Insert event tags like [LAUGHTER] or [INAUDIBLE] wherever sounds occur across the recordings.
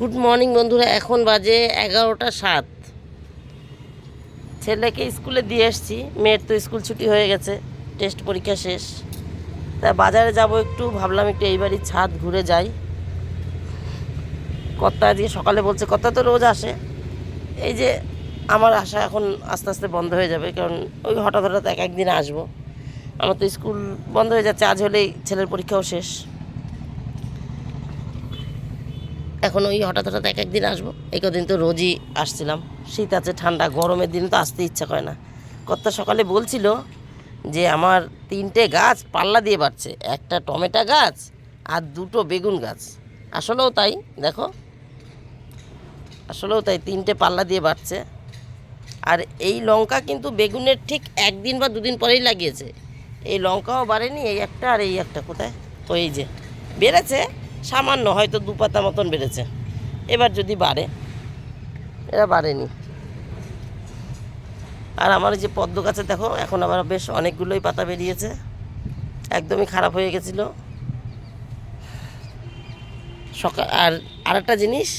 Good morning বন্ধুরা, এখন বাজে এগারোটা সাত। ছেলেকে স্কুলে দিয়ে এসছি মেয়ের তো স্কুল ছুটি হয়ে গেছে, টেস্ট পরীক্ষা শেষ। তা বাজারে যাব একটু, ভাবলাম একটু এই ছাদ ঘুরে যাই। কর্তা আজকে সকালে বলছে, কর্তা, তো রোজ আসে। এই যে আমার আশা এখন আস্তে আস্তে বন্ধ হয়ে যাবে, কারণ ওই হঠাৎ হঠাৎ এক একদিন আসব। আমার তো স্কুল বন্ধ হয়ে যাচ্ছে, আজ হলেই ছেলের পরীক্ষাও শেষ। এখন ওই হঠাৎ হঠাৎ এক একদিন আসব। এই কদিন তো রোজই আসছিলাম। শীত আছে, ঠান্ডা, গরমের দিন তো আসতে ইচ্ছা করে না। কর্তা সকালে বলছিল যে আমার তিনটে গাছ পাল্লা দিয়ে বাড়ছে। একটা টমেটো গাছ আর দুটো বেগুন গাছ। আসলেও তাই, দেখো। আসলেও তাই তিনটে পাল্লা দিয়ে বাড়ছে। আর এই লঙ্কা কিন্তু বেগুনের ঠিক একদিন বা দুদিন পরেই লাগিয়েছে। এই লঙ্কাও বাড়েনি, এই একটা আর এই একটা। কোথায়? তো এই যে, বেড়েছে। সামান্য হয়তো দু পাতা মতন বেড়েছে। এবার যদি বাড়ে, এরা বাড়েনি। আর আমার যে পদ্ম গাছে দেখো, এখন আবার বেশ অনেকগুলোই পাতা বেরিয়েছে। একদমই খারাপ হয়ে গেছিল। সকাল আর আরেকটা জিনিস,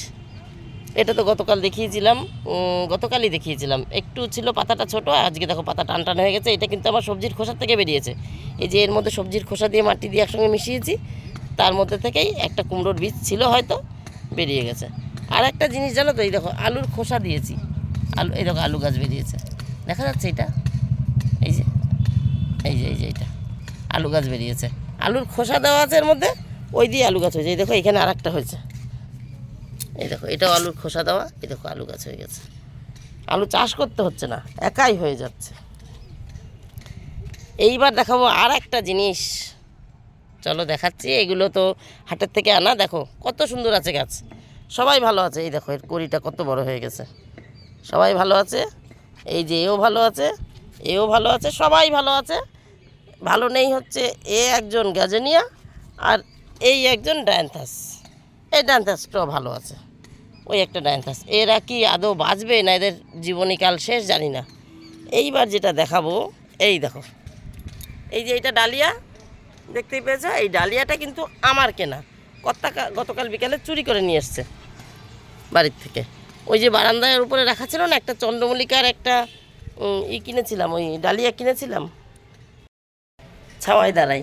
এটা তো গতকাল দেখিয়েছিলাম গতকালই দেখিয়েছিলাম। একটু ছিল পাতাটা ছোট আজকে দেখো পাতা টান টান হয়ে গেছে। এটা কিন্তু আমার সবজির খোসা থেকে বেরিয়েছে। এই যে এর মধ্যে সবজির খোসা দিয়ে মাটি দিয়ে একসঙ্গে মিশিয়েছি তার মধ্যে থেকেই একটা কুমড়োর বীজ ছিল হয়তো, বেরিয়ে গেছে। আর একটা জিনিস জানো তো, এই দেখো, আলুর খোসা দিয়েছি। আলু, এই দেখো, আলু গাছ বেরিয়েছে। দেখা যাচ্ছে এটা? এই যে এই যে এই যে এটা। আলু গাছ বেরিয়েছে। আলুর খোসা দেওয়া আছে এর মধ্যে, ওই দিয়ে আলু গাছ হয়েছে। এই দেখো, এখানে আর একটা হয়েছে। এই দেখো, এটাও আলুর খোসা দেওয়া, এই দেখো, আলু গাছ হয়ে গেছে। আলু চাষ করতে হচ্ছে না, একাই হয়ে যাচ্ছে। এইবার দেখাবো আর একটা জিনিস। চলো দেখাচ্ছি, এগুলো তো হাটের থেকে আনা। দেখো, কত সুন্দর আছে গাছ। সবাই ভালো আছে। এই দেখো, এর কড়িটা কত বড় হয়ে গেছে। সবাই ভালো আছে? এই যে এও ভালো আছে, এও ভালো আছে, সবাই ভালো আছে। ভালো নেই হচ্ছে এ একজন গ্যাজেনিয়া আর এই একজন ডায়ান্থাস এই ডায়ান্থাসটাও ভালো আছে। ওই একটা ডায়ান্থাস এরা কি আদৌ বাঁচবে না এদের জীবনীকাল শেষ জানি না। এইবার যেটা দেখাবো, এই দেখো। এই যে এইটা ডালিয়া দেখতেই পেয়েছে এই ডালিয়াটা কিন্তু আমার কেনা। কত্তা গতকাল বিকালে চুরি করে নিয়ে এসছে বাড়ির থেকে। ওই যে বারান্দার উপরে রাখা ছিল না, একটা চন্দ্রমল্লিকার একটা ই কিনেছিলাম, ওই ডালিয়া কিনেছিলাম। ছাওয়াই দাঁড়াই।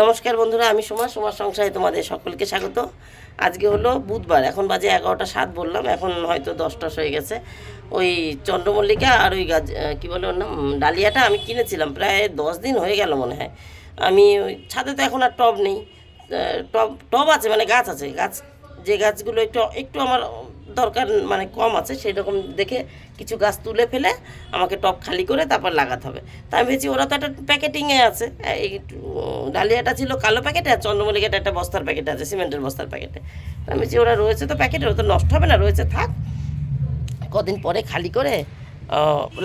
নমস্কার বন্ধুরা, আমি সোমা, সোমার সংসারে তোমাদের সকলকে স্বাগত। আজকে হলো বুধবার, এখন বাজে এগারোটা সাত বললাম, এখন হয়তো দশটা হয়ে গেছে। ওই চন্দ্রমল্লিকা আর ওই গাছ কী বলে ওর নাম? ডালিয়াটা আমি কিনেছিলাম, প্রায় দশ দিন হয়ে গেল মনে হয়। আমি ওই ছাদে তো এখন আর টব নেই। টব টব আছে মানে গাছ আছে। গাছ যে গাছগুলো একটু একটু আমার দরকার মানে কম আছে সেই রকম দেখে কিছু গাছ তুলে ফেলে আমাকে টপ খালি করে তারপর লাগাতে হবে। তা আমি ভেবেছি ওরা তো একটা প্যাকেটিংয়ে আছে। এই ডালিয়াটা ছিল কালো প্যাকেটে আর চন্দ্রমল্লিকাটা একটা বস্তার প্যাকেটে আছে, সিমেন্টের বস্তার প্যাকেটে। আমি ভেবেছি ওরা রয়েছে তো প্যাকেটে ওরা তো নষ্ট হবে না, রয়েছে থাক। কদিন পরে খালি করে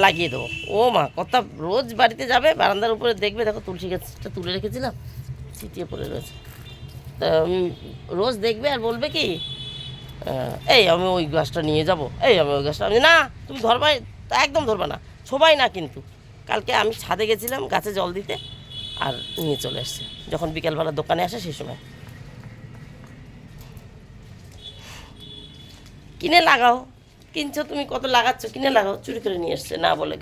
লাগিয়ে দেবো। ও মা, কত রোজ বাড়িতে যাবে, বারান্দার উপরে দেখবে, দেখো তুলসী গাছটা তুলে রেখেছিলাম, ছিটিয়ে পড়ে রয়েছে। তা রোজ দেখবে আর বলবে কি এই আমি ওই গাছটা নিয়ে যাব, এই আমি ওই গাছটা। আমি না, তুমি ধরবাই, একদম ধরবা না ছোবাই না কিন্তু। কালকে আমি ছাদে গেছিলাম গাছে জল দিতে আর নিয়ে চলে এসছে যখন বিকেলবেলা দোকানে আসে সেই সময়। কিনে লাগাও, কিনছো তুমি, কত লাগাচ্ছ, কিনে লাগাও, চুরি করে নিয়ে এসছে না বলে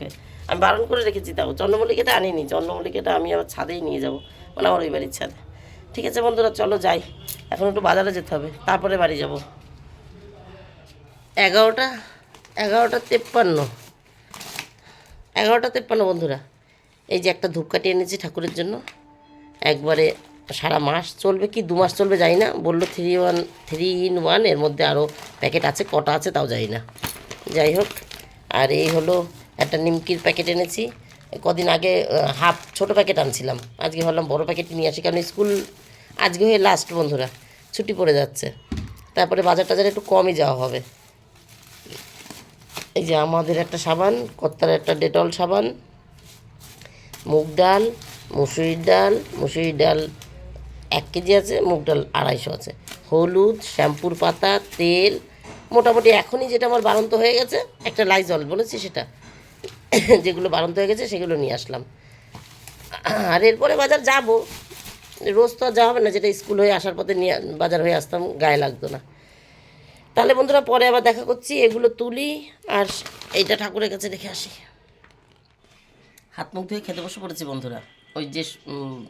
আমি বারণ করে রেখেছি, তাও চন্দ্রমল্লিকাটা আনিনি, চন্দ্রমল্লিকাটা আমি আবার ছাদেই নিয়ে যাব মানে আমার ওই বাড়ির ছাদে। ঠিক আছে বন্ধুরা, চলো যাই, এখন একটু বাজারে যেতে হবে, তারপরে বাড়ি যাব। এগারোটা এগারোটা তেপ্পান্ন। এগারোটা তেপ্পান্ন, বন্ধুরা। এই যে একটা ধূপকাঠি এনেছি ঠাকুরের জন্য। একবারে সারা মাস চলবে কি, দু মাস চলবে যাই না। বলল থ্রি ওয়ান থ্রি ইন ওয়ানের মধ্যে আরও প্যাকেট আছে, কটা আছে তাও যাই না। যাই হোক, আর এই হলো একটা নিমকির প্যাকেট এনেছি। কদিন আগে হাফ ছোট প্যাকেট আনছিলাম। আজকে ভাবলাম বড় প্যাকেট নিয়ে আসি, কারণ স্কুল আজকে হয়ে লাস্ট বন্ধুরা। ছুটি পড়ে যাচ্ছে। তারপরে বাজার টাজার একটু কমই যাওয়া হবে। এই যে আমাদের একটা সাবান, কত্তার একটা ডেটল সাবান, মুগ ডাল, মুসুরির ডাল মুসুরির ডাল এক কেজি আছে, মুগ ডাল আড়াইশো আছে। হলুদ, শ্যাম্পুর পাতা, তেল, মোটামুটি এখনই যেটা আমার বারন্ত হয়ে গেছে, একটা লাইজল বলেছি সেটা। যেগুলো বারন্ত হয়ে গেছে, সেগুলো নিয়ে আসলাম। আর এরপরে বাজার যাব। রোজ তো আর যাওয়া হবে না, যেটা স্কুল হয়ে আসার পথে নিয়ে বাজার হয়ে আসতাম, গায়ে লাগতো না। তাহলে বন্ধুরা পরে আবার দেখা করছি। এগুলো তুলি আর এইটা ঠাকুরের কাছে রেখে আসি। হাত মুখ ধুয়ে খেতে বসে পড়েছি বন্ধুরা। ওই যে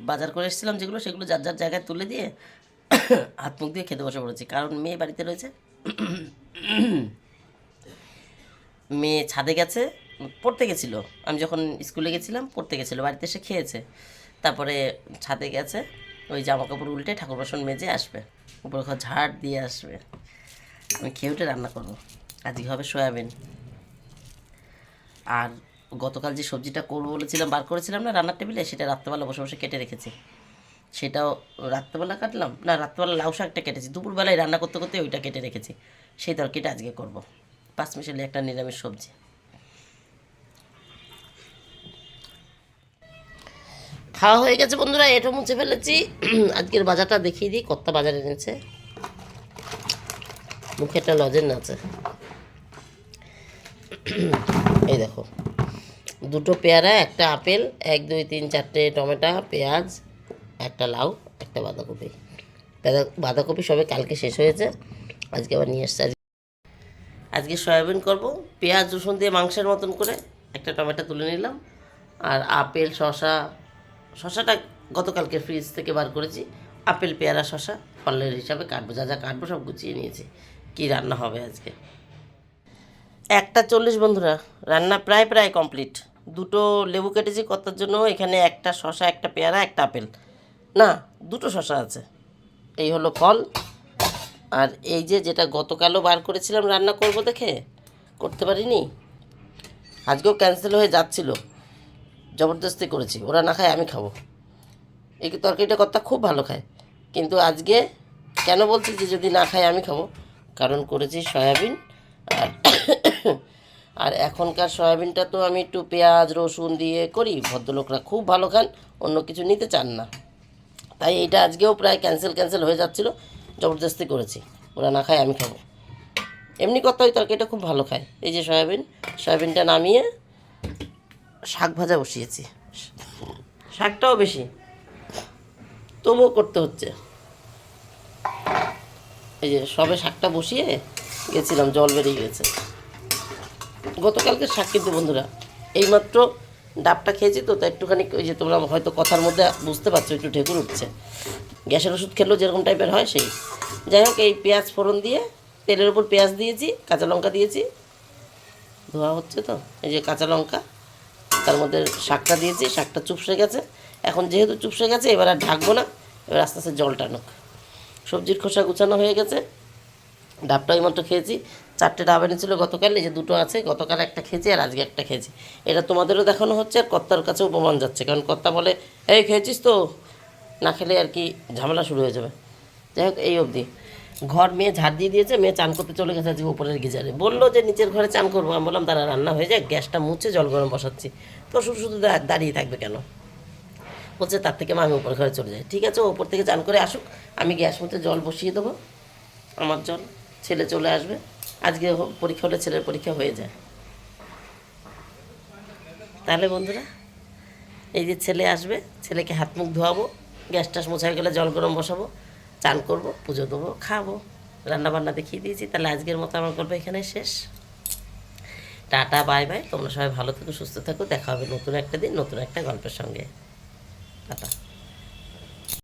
বাজার করে এসেছিলাম যেগুলো, সেগুলো যার যার জায়গায় তুলে দিয়ে [COUGHS] হাত মুখ দিয়ে খেতে বসে পড়েছি। কারণ মেয়ে বাড়িতে রয়েছে। [COUGHS] মেয়ে ছাদে গেছে, পড়তে গেছিল। আমি যখন স্কুলে গেছিলাম, পড়তে গেছিল, বাড়িতে এসে খেয়েছে। তারপরে ছাদে গেছে, ওই জামা কাপড় উল্টে ঠাকুর বাসন মেজে আসবে। উপরে ঘর ঝাড় দিয়ে আসবে। আমি খেয়ে উঠে রান্না করব। আজকে হবে সয়াবিন। আর গতকাল যে সবজিটা করব বলেছিলাম, বার করেছিলাম না রান্নার টেবিলে, সেটা রাত্রেবেলা বসে বসে কেটে রেখেছি। সেটাও রাত্রেবেলা কাটলাম? না, রাত্রেবেলা লাউ শাকটা কেটেছি। দুপুরবেলায় রান্না করতে করতে ওইটা কেটে রেখেছি। সেই তরকারিটা আজকে করব। পাঁচ মিশালি একটা নিরামিষ সবজি। খাওয়া হয়ে গেছে বন্ধুরা, এটা মুছে ফেলেছি। আজকের বাজারটা দেখিয়ে দিই কত্তা বাজার এনেছে। মুখে একটা লজেন আছে এই দেখো। দুটো পেয়ারা, একটা আপেল, এক, দুই, তিন, চারটে টমেটো, পেঁয়াজ, একটা লাউ, একটা বাঁধাকপি। বাঁধাকপি সবে কালকে শেষ হয়েছে। আজকে আবার নিয়ে এসছে আজকে সয়াবিন করব। পেঁয়াজ, রসুন দিয়ে মাংসের মতন করে একটা টমেটো তুলে নিলাম। আর আপেল শশা শশাটা গতকালকে ফ্রিজ থেকে বার করেছি। আপেল, পেয়ারা শশা ফলের হিসাবে কাটবো। যা যা কাটবো সব গুছিয়ে নিয়েছি। কী রান্না হবে আজকে? একটা চল্লিশ বন্ধুরা, রান্না প্রায় প্রায় কমপ্লিট দুটো লেবু কেটেছি কতার জন্য, এখানে একটা শশা একটা পেয়ারা, একটা আপেল। না, দুটো শশা আছে। এই হলো ফল। আর এই যে যেটা গতকালও বার করেছিলাম রান্না করব দেখে, করতে পারিনি? আজকেও ক্যান্সেল হয়ে যাচ্ছিল। জবরদস্তি করেছি, ওরা না খায়, আমি খাব। এই তরকারিটা কর্তা খুব ভালো খায়। কিন্তু আজকে কেন বলছি যে যদি না খায়, আমি খাব? কারণ করেছি সয়াবিন আর আর এখনকার সয়াবিনটা তো আমি একটু পেঁয়াজ, রসুন দিয়ে করি, ভদ্রলোকরা খুব ভালো খান, অন্য কিছু নিতে চান না। তাই এইটা আজকেও প্রায় ক্যান্সেল ক্যান্সেল হয়ে যাচ্ছিল, জবরদস্তি করেছি, ওরা না খায় আমি খাব। এমনি কথা ওই তরকারিটা খুব ভালো খায়। এই যে সয়াবিন, সয়াবিনটা নামিয়ে শাক ভাজা বসিয়েছি। শাকটাও বেশি, তবুও করতে হচ্ছে। এই যে সবে শাকটা বসিয়ে গেছিলাম, জল বেরিয়ে গেছে। গতকালকে শাক কিন্তু বন্ধুরা, এইমাত্র ডাবটা খেয়েছি তো তাই একটুখানি ওই যে তোমরা হয়তো কথার মধ্যে বুঝতে পারছ, একটু ঢেকুর উঠছে। গ্যাসের ওষুধ খেলেও যেরকম টাইপের হয় সেই। যাই হোক, এই পেঁয়াজ ফোড়ন দিয়ে তেলের উপর পেঁয়াজ দিয়েছি, কাঁচা লঙ্কা দিয়েছি। ধোয়া হচ্ছে তো, এই যে কাঁচা লঙ্কা, তার মধ্যে শাকটা দিয়েছি, শাকটা চুপসে গেছে। এখন যেহেতু চুপসে গেছে, এবার আর ঢাকবো না, এবার আস্তে আস্তে জল টানুক। সবজির খোসা গুছানো হয়ে গেছে। ডাবটা এইমাত্র খেয়েছি। চারটে ডাব এনেছিল গতকাল, এই যে দুটো আছে, গতকাল একটা খেয়েছি আর আজকে একটা খেয়েছি। এটা তোমাদেরও দেখানো হচ্ছে আর কর্তার কাছেও প্রমাণ যাচ্ছে, কারণ কর্তা বলে, এই, খেয়েছিস তো? না খেলে আর কি ঝামেলা শুরু হয়ে যাবে। যাই হোক, এই অবধি। ঘর মেয়ে ঝাড় দিয়ে দিয়েছে, মেয়ে চান করতে চলে গেছে আজকে উপরের গিজারে। বলল যে, নিচের ঘরে চান করব। আমি বললাম তারা রান্না হয়ে যায় গ্যাসটা মুছে জল গরম বসাচ্ছি। তো শুধু শুধু দাঁড়িয়ে থাকবে কেন? বলছে তার থেকে আমি উপর ঘরে চলে যাই। ঠিক আছে, ও উপর থেকে চান করে আসুক, আমি গ্যাস মধ্যে জল বসিয়ে দেবো, আমার জল, ছেলে চলে আসবে। আজকে পরীক্ষা হলে ছেলের পরীক্ষা হয়ে যায়। তাহলে বন্ধুরা, এই যে ছেলে আসবে, ছেলেকে হাত মুখ ধোয়াবো, গ্যাস টাস মোছা গেলে জল গরম বসাবো, চান করব, পুজো দেবো, খাব রান্না বান্না দেখিয়ে দিয়েছি। তাহলে আজকের মতো আমার গল্প এখানে শেষ। Tata, bye bye. তোমরা সবাই ভালো থেকো, সুস্থ থাকো। দেখা হবে নতুন একটা দিন, নতুন একটা গল্পের সঙ্গে। টাটা